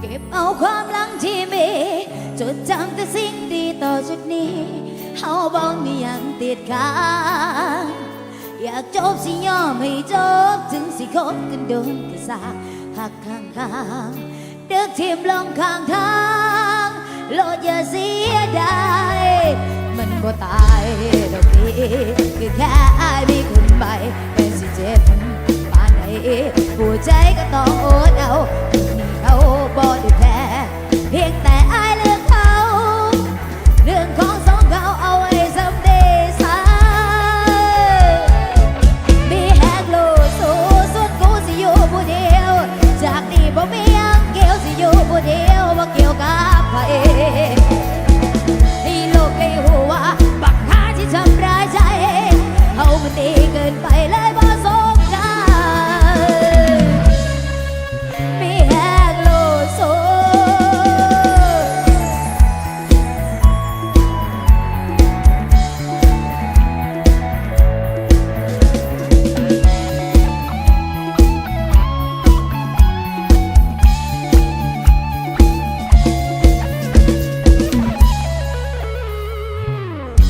เก็บเอาความหลังที่มีจดจำแต่สิ่งดีต่อจุดนี้เฮาบ้องมียังติดค้างอยากจบสิยอมให้จบ ถึงสิคบกันโดนกระซาหักข้างทางเดือกทิมลงข้างทางโลดอย่าเสียดายมันก็ตายดอกพี่คือแค่อายมีค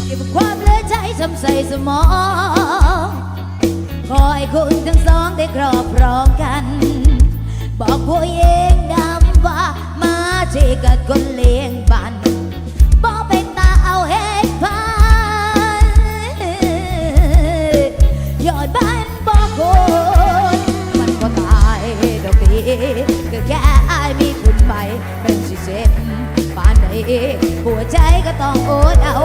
เก็บความเหลือใจทำใส่สมอง ขอให้คุณทั้งสองได้ครอบครองกัน บอกผู้เองนำว่ามาเจกับคนเลี้ยงบันบอกเป็นตาเอาเหตุพันยอดบ้านบอกคนมันก็ตายดอกดีก็แค่อายมีคุณใหม่เป็นสิเจ็บปานใดหัวใจก็ต้องโอดเอา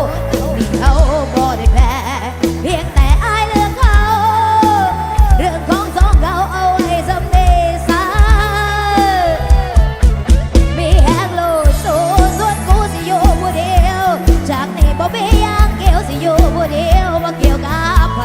บ่เบี้ยเกี่ยวสิอยู่บ่เดียวบ่เกี่ยวกับไผ